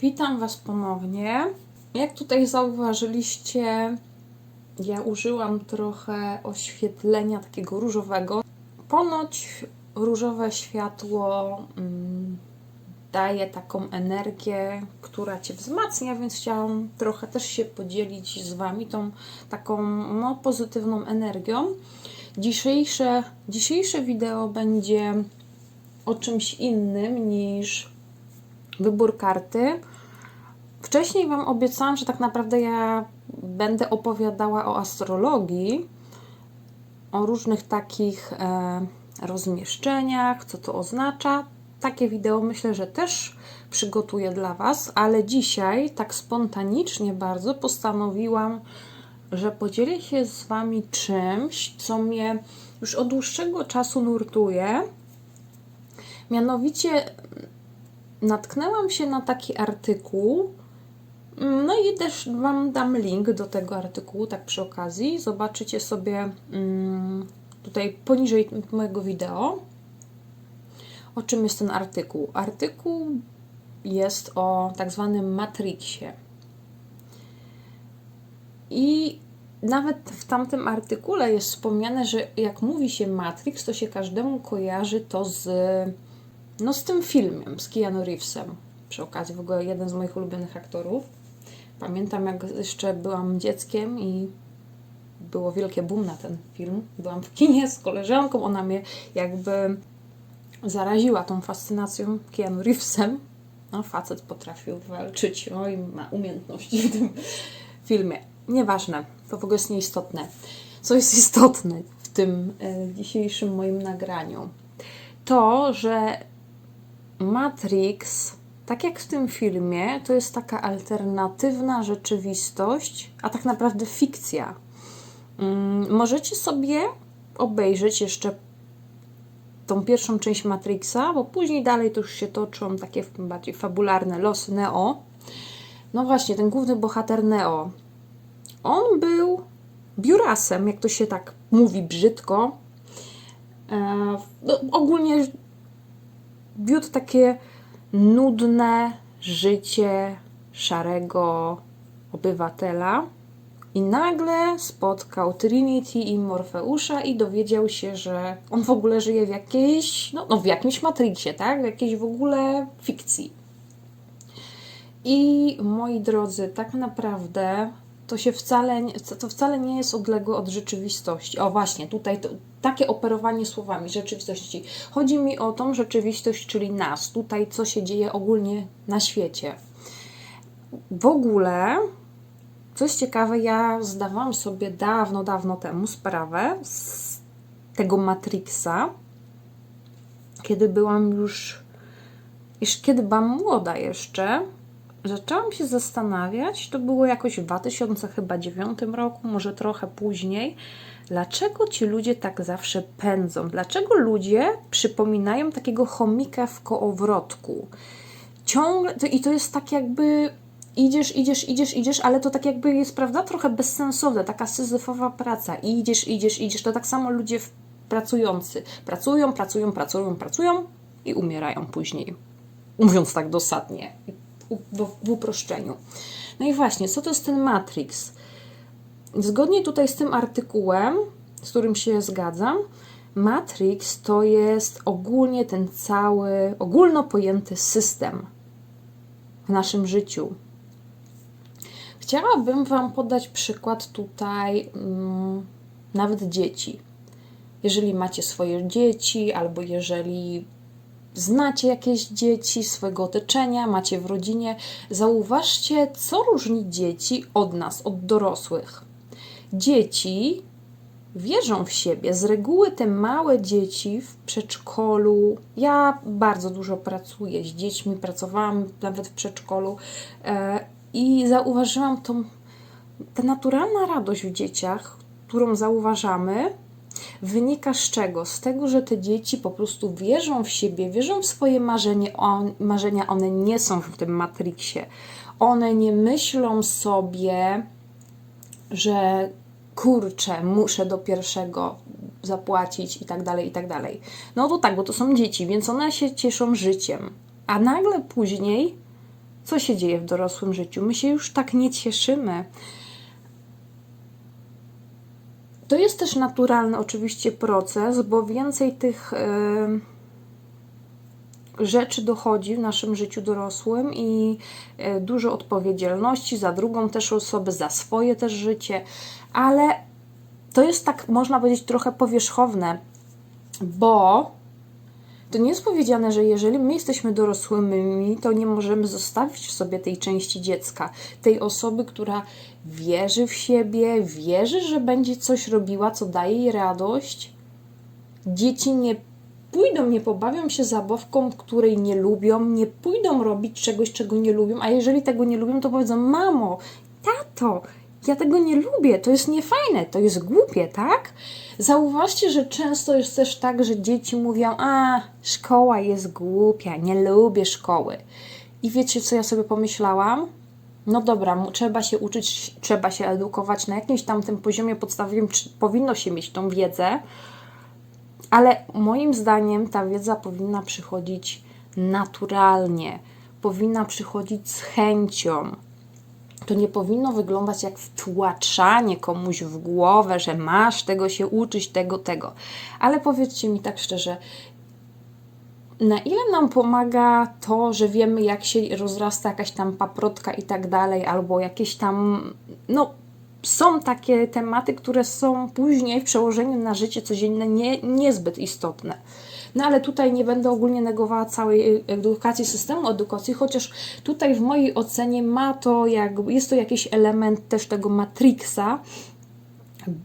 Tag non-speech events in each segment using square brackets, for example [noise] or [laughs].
Witam Was ponownie. Jak tutaj zauważyliście, ja użyłam trochę oświetlenia takiego różowego. Ponoć różowe światło mm, daje taką energię, która Cię wzmacnia, więc chciałam trochę też się podzielić z Wami tą taką no, pozytywną energią. Dzisiejsze, dzisiejsze wideo będzie o czymś innym niż wybór karty. Wcześniej Wam obiecałam, że tak naprawdę ja będę opowiadała o astrologii, o różnych takich e, rozmieszczeniach, co to oznacza. Takie wideo myślę, że też przygotuję dla Was, ale dzisiaj tak spontanicznie bardzo postanowiłam, że podzielę się z Wami czymś, co mnie już od dłuższego czasu nurtuje. Mianowicie natknęłam się na taki artykuł. No i też Wam dam link do tego artykułu, tak przy okazji. Zobaczycie sobie mm, tutaj poniżej mojego wideo, o czym jest ten artykuł. Artykuł jest o tak zwanym Matrixie. I nawet w tamtym artykule jest wspomniane, że jak mówi się Matrix, to się każdemu kojarzy to z, no, z tym filmem, z Keanu Reevesem. Przy okazji, w ogóle jeden z moich ulubionych aktorów. Pamiętam, jak jeszcze byłam dzieckiem i było wielkie boom na ten film. Byłam w kinie z koleżanką, ona mnie jakby zaraziła tą fascynacją Keanu Reevesem. No, facet potrafił walczyć, no i ma umiejętności w tym filmie. Nieważne, to w ogóle jest nieistotne. Co jest istotne w tym e, dzisiejszym moim nagraniu? To, że Matrix, tak jak w tym filmie, to jest taka alternatywna rzeczywistość, a tak naprawdę fikcja. Mm, możecie sobie obejrzeć jeszcze tą pierwszą część Matrixa, bo później dalej to już się toczą takie bardziej fabularne losy Neo. No właśnie, ten główny bohater Neo. On był biurasem, jak to się tak mówi brzydko. E, no, ogólnie wiódł takie nudne życie szarego obywatela. I nagle spotkał Trinity i Morfeusza i dowiedział się, że on w ogóle żyje w jakiejś, no, no w jakimś Matrixie, tak? W jakiejś w ogóle fikcji. I moi drodzy, tak naprawdę to się wcale, to wcale nie jest odległe od rzeczywistości. O właśnie, tutaj to, takie operowanie słowami rzeczywistości. Chodzi mi o tą rzeczywistość, czyli nas, tutaj co się dzieje ogólnie na świecie. W ogóle, coś ciekawe, ja zdawałam sobie dawno, dawno temu sprawę z tego Matrixa, kiedy byłam już, już kiedy byłam młoda jeszcze, zaczęłam się zastanawiać, to było jakoś w 2009 roku, może trochę później, dlaczego ci ludzie tak zawsze pędzą? Dlaczego ludzie przypominają takiego chomika w kołowrotku? Ciągle, i to jest tak jakby idziesz, idziesz, idziesz, idziesz, ale to tak jakby jest, prawda, trochę bezsensowne, taka syzyfowa praca. Idziesz, idziesz, idziesz. To tak samo ludzie pracujący. Pracują, pracują, pracują, pracują i umierają później. Mówiąc tak dosadnie w uproszczeniu. No i właśnie, co to jest ten Matrix? Zgodnie tutaj z tym artykułem, z którym się zgadzam, Matrix to jest ogólnie ten cały, ogólno pojęty system w naszym życiu. Chciałabym Wam podać przykład tutaj mm, nawet dzieci. Jeżeli macie swoje dzieci, albo jeżeli znacie jakieś dzieci swojego otoczenia, macie w rodzinie, zauważcie, co różni dzieci od nas, od dorosłych. Dzieci wierzą w siebie. Z reguły te małe dzieci w przedszkolu. Ja bardzo dużo pracuję z dziećmi, pracowałam nawet w przedszkolu e, i zauważyłam tą, ta naturalna radość w dzieciach, którą zauważamy, wynika z czego? Z tego, że te dzieci po prostu wierzą w siebie, wierzą w swoje marzenie, on, marzenia, one nie są w tym matriksie. One nie myślą sobie, że kurczę, muszę do pierwszego zapłacić i tak dalej, i tak dalej. No to tak, bo to są dzieci, więc one się cieszą życiem. A nagle później Co się dzieje w dorosłym życiu? My się już tak nie cieszymy. To jest też naturalny oczywiście proces, bo więcej tych y, rzeczy dochodzi w naszym życiu dorosłym i y, dużo odpowiedzialności za drugą też osobę, za swoje też życie, ale to jest tak, można powiedzieć, trochę powierzchowne, bo to nie jest powiedziane, że jeżeli my jesteśmy dorosłymi, to nie możemy zostawić w sobie tej części dziecka, tej osoby, która wierzy w siebie, wierzy, że będzie coś robiła, co daje jej radość. Dzieci nie pójdą, nie pobawią się zabawką, której nie lubią, nie pójdą robić czegoś, czego nie lubią, a jeżeli tego nie lubią, to powiedzą: Mamo, tato, ja tego nie lubię, to jest niefajne, to jest głupie, tak? Zauważcie, że często jest też tak, że dzieci mówią: A, szkoła jest głupia, nie lubię szkoły. I wiecie, co ja sobie pomyślałam? No dobra, trzeba się uczyć, trzeba się edukować na jakimś tam tym poziomie podstawowym, powinno się mieć tą wiedzę, ale moim zdaniem ta wiedza powinna przychodzić naturalnie, powinna przychodzić z chęcią to nie powinno wyglądać jak wtłaczanie komuś w głowę, że masz tego się uczyć, tego, tego. Ale powiedzcie mi tak szczerze, na ile nam pomaga to, że wiemy, jak się rozrasta jakaś tam paprotka i tak dalej, albo jakieś tam, no, są takie tematy, które są później w przełożeniu na życie codzienne nie, niezbyt istotne. No ale tutaj nie będę ogólnie negowała całej y, edukacji, systemu edukacji, chociaż tutaj w mojej ocenie ma to, jak, jest to jakiś element też tego matrixa,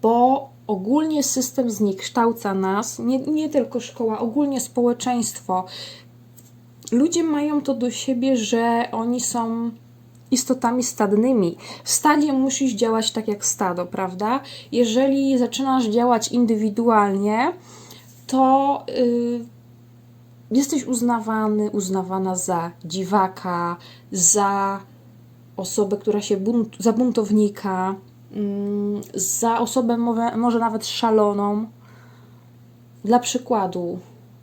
bo ogólnie system zniekształca nas, nie, nie tylko szkoła, ogólnie społeczeństwo. Ludzie mają to do siebie, że oni są istotami stadnymi. W stadzie musisz działać tak jak stado, prawda? Jeżeli zaczynasz działać indywidualnie, to yy, jesteś uznawany, uznawana za dziwaka, za osobę, która się bunt, za buntownika, yy, za osobę może, może nawet szaloną. Dla przykładu,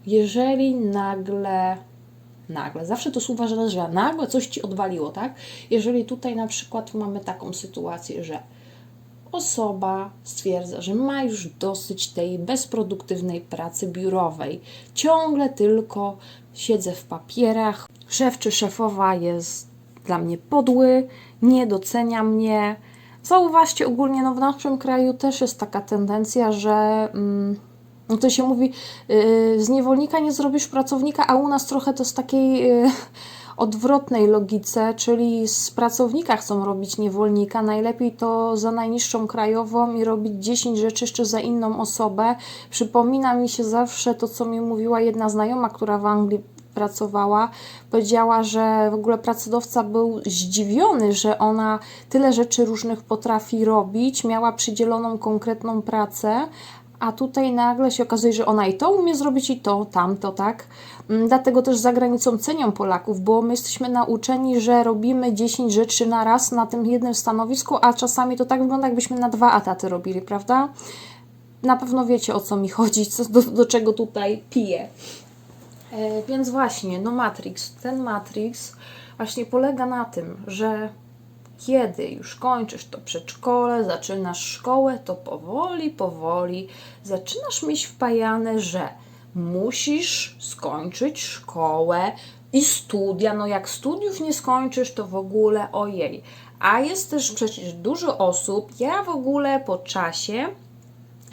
jeżeli nagle nagle. Zawsze to uważane, że nagle coś ci odwaliło, tak? Jeżeli tutaj na przykład mamy taką sytuację, że osoba stwierdza, że ma już dosyć tej bezproduktywnej pracy biurowej. Ciągle tylko siedzę w papierach. Szef czy szefowa jest dla mnie podły, nie docenia mnie. Zauważcie, ogólnie no w naszym kraju też jest taka tendencja, że mm, to się mówi, yy, z niewolnika nie zrobisz pracownika, a u nas trochę to z takiej. Yy, odwrotnej logice, czyli z pracownika chcą robić niewolnika, najlepiej to za najniższą krajową i robić 10 rzeczy jeszcze za inną osobę. Przypomina mi się zawsze to, co mi mówiła jedna znajoma, która w Anglii pracowała, powiedziała, że w ogóle pracodawca był zdziwiony, że ona tyle rzeczy różnych potrafi robić, miała przydzieloną konkretną pracę, a tutaj nagle się okazuje, że ona i to umie zrobić, i to, tamto, tak? Mm, dlatego też za granicą cenią Polaków, bo my jesteśmy nauczeni, że robimy 10 rzeczy na raz na tym jednym stanowisku, a czasami to tak wygląda, jakbyśmy na dwa ataty robili, prawda? Na pewno wiecie o co mi chodzi, co, do, do czego tutaj piję. E, więc właśnie, no Matrix, ten Matrix właśnie polega na tym, że kiedy już kończysz to przedszkole, zaczynasz szkołę, to powoli, powoli zaczynasz mieć wpajane, że musisz skończyć szkołę i studia. No jak studiów nie skończysz, to w ogóle ojej. A jest też przecież dużo osób, ja w ogóle po czasie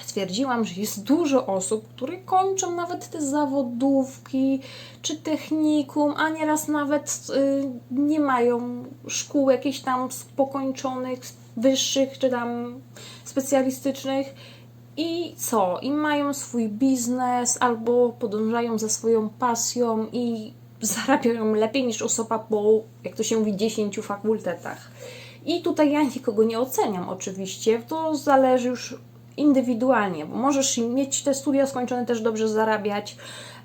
stwierdziłam, że jest dużo osób, które kończą nawet te zawodówki czy technikum, a nieraz nawet y, nie mają szkół jakichś tam pokończonych, wyższych czy tam specjalistycznych. I co? I mają swój biznes albo podążają za swoją pasją i zarabiają lepiej niż osoba po, jak to się mówi, 10 fakultetach. I tutaj ja nikogo nie oceniam, oczywiście. To zależy już indywidualnie, bo możesz mieć te studia skończone, też dobrze zarabiać,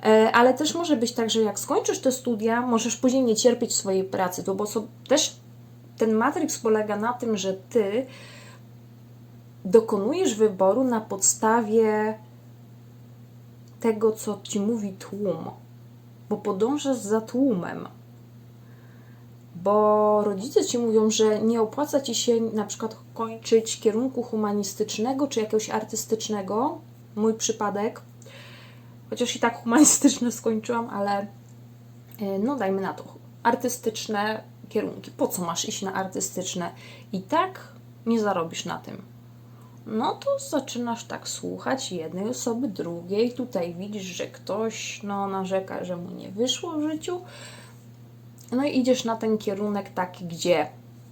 e, ale też może być tak, że jak skończysz te studia, możesz później nie cierpieć swojej pracy, to bo co, też ten Matrix polega na tym, że ty dokonujesz wyboru na podstawie tego, co ci mówi tłum, bo podążasz za tłumem. bo rodzice ci mówią, że nie opłaca ci się na przykład kończyć kierunku humanistycznego czy jakiegoś artystycznego. Mój przypadek, chociaż i tak humanistyczne skończyłam, ale e, no dajmy na to, artystyczne kierunki. Po co masz iść na artystyczne? I tak nie zarobisz na tym. No to zaczynasz tak słuchać jednej osoby, drugiej. Tutaj widzisz, że ktoś no, narzeka, że mu nie wyszło w życiu. No i idziesz na ten kierunek taki, gdzie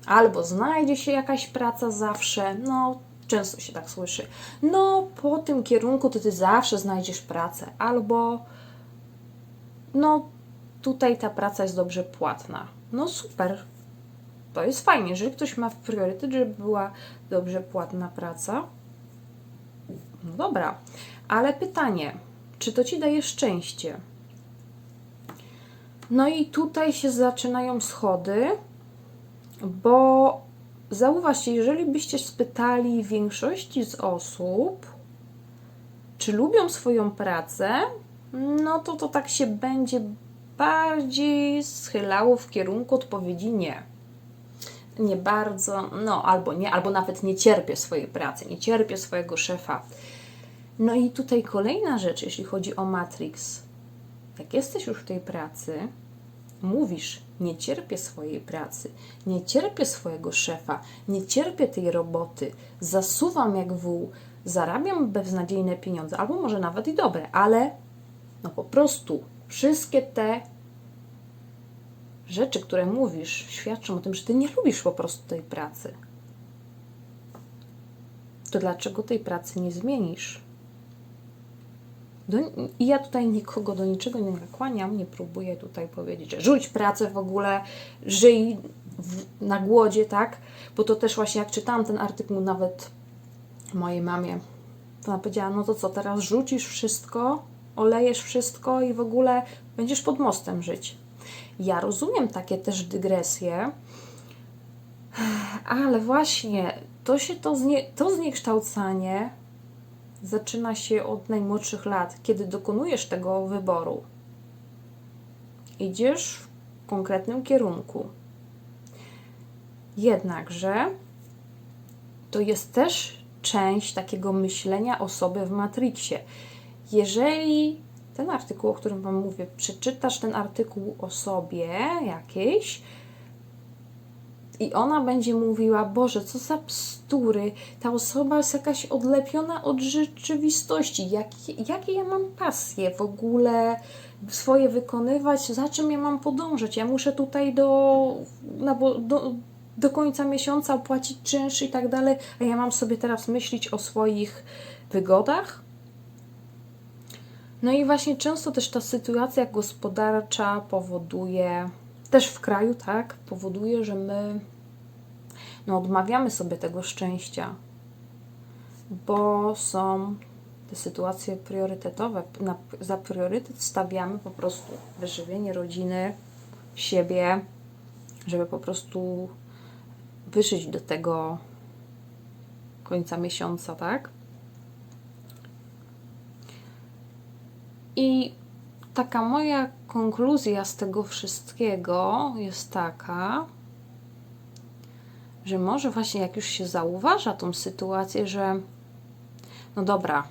albo znajdzie się jakaś praca zawsze, no często się tak słyszy, no po tym kierunku to ty zawsze znajdziesz pracę, albo no tutaj ta praca jest dobrze płatna. No super, to jest fajnie, jeżeli ktoś ma priorytet, żeby była dobrze płatna praca. No dobra, ale pytanie, czy to ci daje szczęście? No i tutaj się zaczynają schody, bo zauważcie, jeżeli byście spytali większości z osób, czy lubią swoją pracę, no to to tak się będzie bardziej schylało w kierunku odpowiedzi nie. Nie bardzo, no albo nie, albo nawet nie cierpię swojej pracy, nie cierpię swojego szefa. No i tutaj kolejna rzecz, jeśli chodzi o Matrix. Jak jesteś już w tej pracy, mówisz, nie cierpię swojej pracy, nie cierpię swojego szefa, nie cierpię tej roboty, zasuwam jak wół, zarabiam beznadziejne pieniądze, albo może nawet i dobre, ale no po prostu wszystkie te rzeczy, które mówisz, świadczą o tym, że ty nie lubisz po prostu tej pracy. To dlaczego tej pracy nie zmienisz? Do, I ja tutaj nikogo do niczego nie nakłaniam, nie próbuję tutaj powiedzieć, że rzuć pracę w ogóle, żyj w, na głodzie, tak? Bo to też właśnie jak czytałam ten artykuł nawet mojej mamie, to ona powiedziała, no to co, teraz rzucisz wszystko, olejesz wszystko i w ogóle będziesz pod mostem żyć. Ja rozumiem takie też dygresje, ale właśnie to się to, znie, to zniekształcanie zaczyna się od najmłodszych lat, kiedy dokonujesz tego wyboru. Idziesz w konkretnym kierunku. Jednakże to jest też część takiego myślenia osoby w Matrixie. Jeżeli ten artykuł, o którym Wam mówię, przeczytasz ten artykuł o sobie jakiejś i ona będzie mówiła, Boże, co za bzdury, ta osoba jest jakaś odlepiona od rzeczywistości, jakie, jakie ja mam pasje w ogóle swoje wykonywać, za czym ja mam podążać, ja muszę tutaj do, do, do końca miesiąca opłacić czynsz i tak dalej, a ja mam sobie teraz myśleć o swoich wygodach? No i właśnie często też ta sytuacja gospodarcza powoduje, też w kraju, tak, powoduje, że my no, odmawiamy sobie tego szczęścia, bo są te sytuacje priorytetowe. Na, za priorytet stawiamy po prostu wyżywienie rodziny, siebie, żeby po prostu wyżyć do tego końca miesiąca, tak? I taka moja konkluzja z tego wszystkiego jest taka, że może właśnie jak już się zauważa tą sytuację, że no dobra,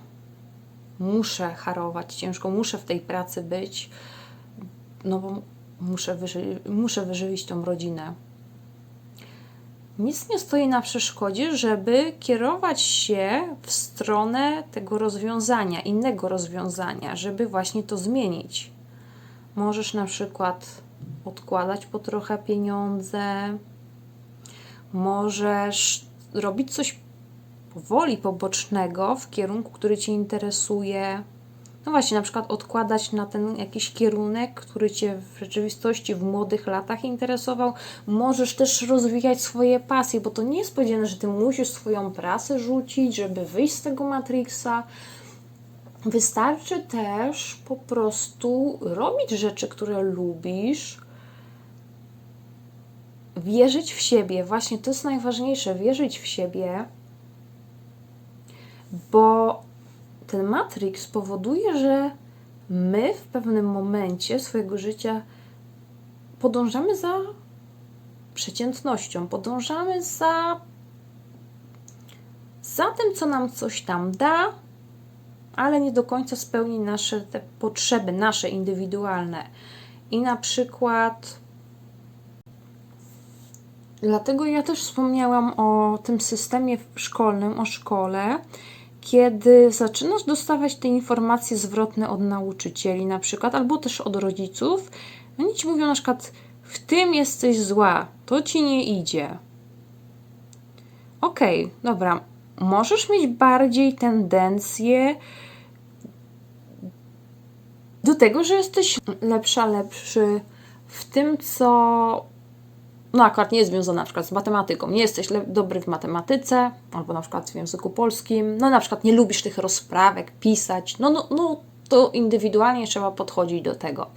muszę harować ciężko, muszę w tej pracy być, no bo muszę, wyży muszę wyżywić tą rodzinę nic nie stoi na przeszkodzie, żeby kierować się w stronę tego rozwiązania, innego rozwiązania, żeby właśnie to zmienić. Możesz na przykład odkładać po trochę pieniądze, możesz robić coś powoli pobocznego w kierunku, który Cię interesuje no właśnie, na przykład odkładać na ten jakiś kierunek, który Cię w rzeczywistości w młodych latach interesował. Możesz też rozwijać swoje pasje, bo to nie jest powiedziane, że Ty musisz swoją pracę rzucić, żeby wyjść z tego Matrixa. Wystarczy też po prostu robić rzeczy, które lubisz, wierzyć w siebie. Właśnie to jest najważniejsze, wierzyć w siebie, bo ten Matrix powoduje, że my w pewnym momencie swojego życia podążamy za przeciętnością, podążamy za, za tym, co nam coś tam da, ale nie do końca spełni nasze te potrzeby, nasze indywidualne. I na przykład Dlatego ja też wspomniałam o tym systemie szkolnym, o szkole, kiedy zaczynasz dostawać te informacje zwrotne od nauczycieli, na przykład, albo też od rodziców. Oni ci mówią na przykład, w tym jesteś zła, to ci nie idzie. Okej, okay, dobra, możesz mieć bardziej tendencję do tego, że jesteś lepsza, lepszy w tym, co no akurat nie jest związana na przykład z matematyką, nie jesteś dobry w matematyce, albo na przykład w języku polskim, no na przykład nie lubisz tych rozprawek, pisać, no, no, no to indywidualnie trzeba podchodzić do tego.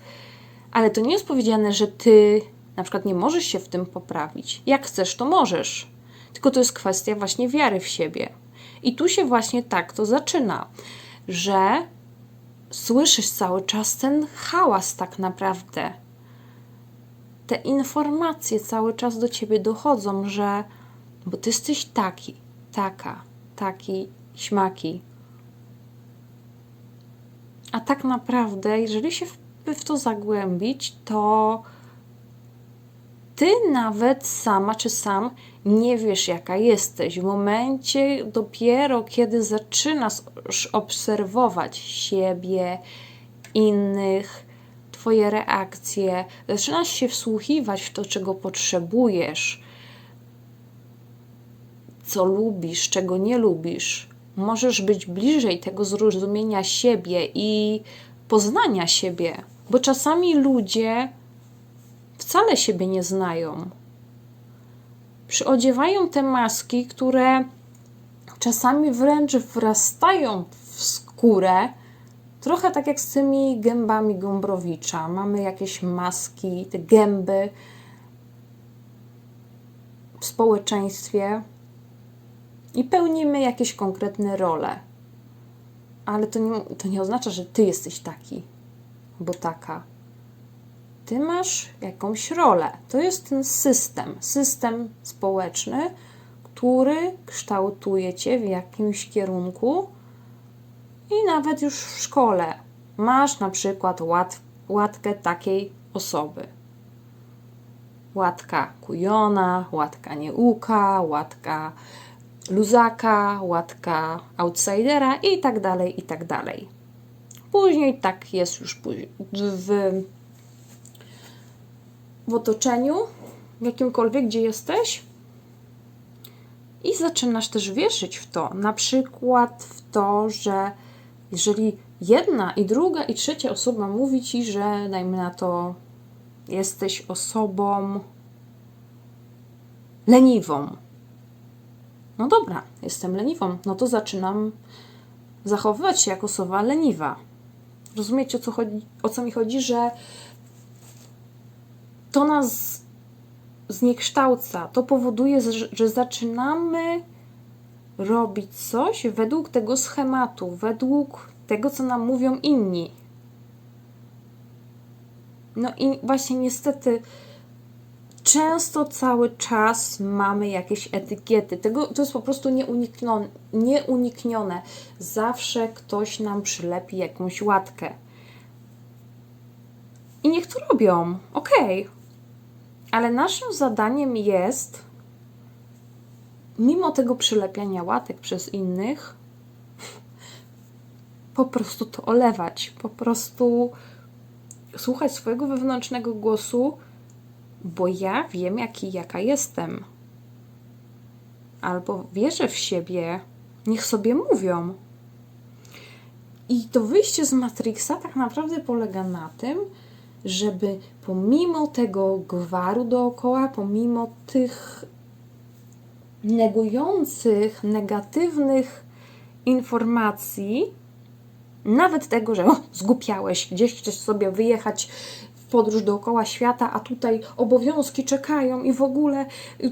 Ale to nie jest powiedziane, że ty na przykład nie możesz się w tym poprawić. Jak chcesz, to możesz. Tylko to jest kwestia właśnie wiary w siebie. I tu się właśnie tak to zaczyna, że słyszysz cały czas ten hałas tak naprawdę te informacje cały czas do ciebie dochodzą, że bo ty jesteś taki, taka, taki, śmaki. A tak naprawdę, jeżeli się w, w to zagłębić, to ty nawet sama czy sam nie wiesz, jaka jesteś. W momencie dopiero, kiedy zaczynasz obserwować siebie, innych, Twoje reakcje, zaczynasz się wsłuchiwać w to, czego potrzebujesz, co lubisz, czego nie lubisz, możesz być bliżej tego zrozumienia siebie i poznania siebie, bo czasami ludzie wcale siebie nie znają. Przyodziewają te maski, które czasami wręcz wrastają w skórę Trochę tak jak z tymi gębami Gombrowicza. Mamy jakieś maski, te gęby w społeczeństwie i pełnimy jakieś konkretne role. Ale to nie, to nie oznacza, że ty jesteś taki, bo taka. Ty masz jakąś rolę. To jest ten system, system społeczny, który kształtuje cię w jakimś kierunku i nawet już w szkole masz na przykład łat, łatkę takiej osoby. Łatka kujona, łatka nieuka, łatka luzaka, łatka outsidera i tak dalej, i tak dalej. Później tak jest już w, w otoczeniu, w jakimkolwiek, gdzie jesteś. I zaczynasz też wierzyć w to, na przykład w to, że jeżeli jedna i druga i trzecia osoba mówi ci, że dajmy na to, jesteś osobą leniwą. No dobra, jestem leniwą, no to zaczynam zachowywać się jako osoba leniwa. Rozumiecie, o co, chodzi, o co mi chodzi, że to nas zniekształca, to powoduje, że zaczynamy robić coś według tego schematu, według tego, co nam mówią inni. No i właśnie niestety często cały czas mamy jakieś etykiety. Tego, to jest po prostu nieuniknione, nieuniknione. Zawsze ktoś nam przylepi jakąś łatkę. I niech to robią, okej. Okay. Ale naszym zadaniem jest mimo tego przylepiania łatek przez innych, po prostu to olewać, po prostu słuchać swojego wewnętrznego głosu, bo ja wiem, jaki, jaka jestem. Albo wierzę w siebie, niech sobie mówią. I to wyjście z Matrixa tak naprawdę polega na tym, żeby pomimo tego gwaru dookoła, pomimo tych negujących negatywnych informacji, nawet tego, że o, zgupiałeś, gdzieś chcesz sobie wyjechać w podróż dookoła świata, a tutaj obowiązki czekają i w ogóle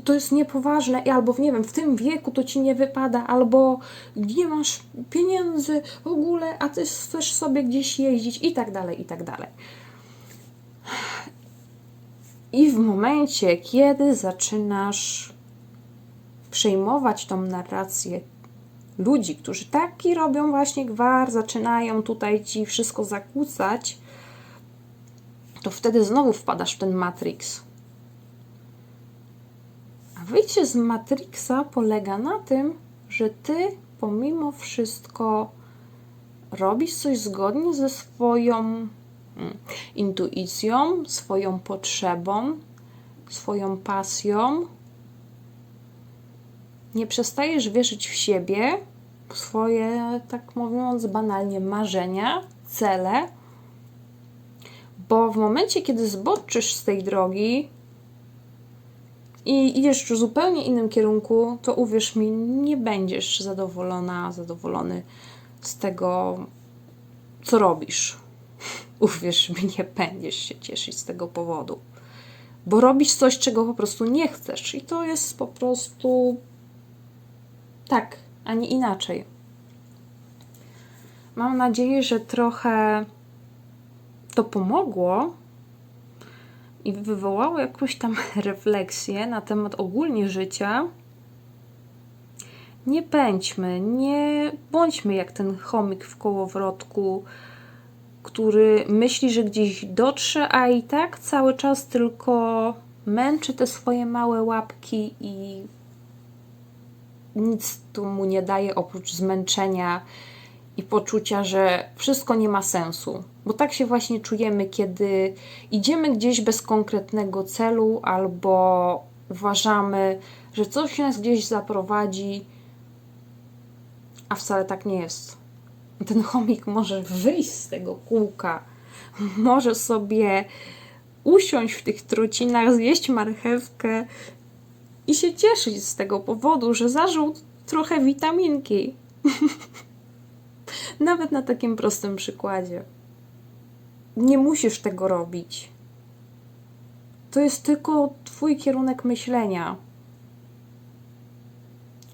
to jest niepoważne, i albo nie wiem, w tym wieku to ci nie wypada, albo nie masz pieniędzy w ogóle, a ty chcesz sobie gdzieś jeździć i tak dalej, i tak dalej. I w momencie, kiedy zaczynasz przejmować tą narrację ludzi, którzy taki robią właśnie gwar, zaczynają tutaj ci wszystko zakłócać, to wtedy znowu wpadasz w ten Matrix. A wyjście z Matrixa polega na tym, że ty pomimo wszystko robisz coś zgodnie ze swoją mm, intuicją, swoją potrzebą, swoją pasją. Nie przestajesz wierzyć w siebie, w swoje, tak mówiąc banalnie, marzenia, cele, bo w momencie, kiedy zboczysz z tej drogi i idziesz w zupełnie innym kierunku, to uwierz mi, nie będziesz zadowolona, zadowolony z tego, co robisz. [laughs] Uwierz mi, nie będziesz się cieszyć z tego powodu. Bo robisz coś, czego po prostu nie chcesz. I to jest po prostu tak, a nie inaczej. Mam nadzieję, że trochę to pomogło i wywołało jakąś tam [laughs] refleksję na temat ogólnie życia. Nie pędźmy, nie bądźmy jak ten chomik w kołowrotku, który myśli, że gdzieś dotrze, a i tak cały czas tylko męczy te swoje małe łapki i nic tu mu nie daje oprócz zmęczenia i poczucia, że wszystko nie ma sensu. Bo tak się właśnie czujemy, kiedy idziemy gdzieś bez konkretnego celu albo uważamy, że coś nas gdzieś zaprowadzi, a wcale tak nie jest. Ten chomik może wyjść z tego kółka, może sobie usiąść w tych trucinach, zjeść marchewkę i się cieszyć z tego powodu, że zażył trochę witaminki. [laughs] Nawet na takim prostym przykładzie. Nie musisz tego robić. To jest tylko Twój kierunek myślenia.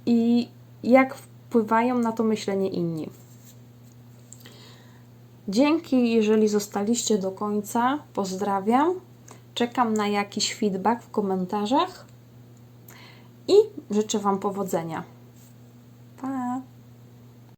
I jak wpływają na to myślenie inni. Dzięki, jeżeli zostaliście do końca. Pozdrawiam. Czekam na jakiś feedback w komentarzach i życzę Wam powodzenia. Pa!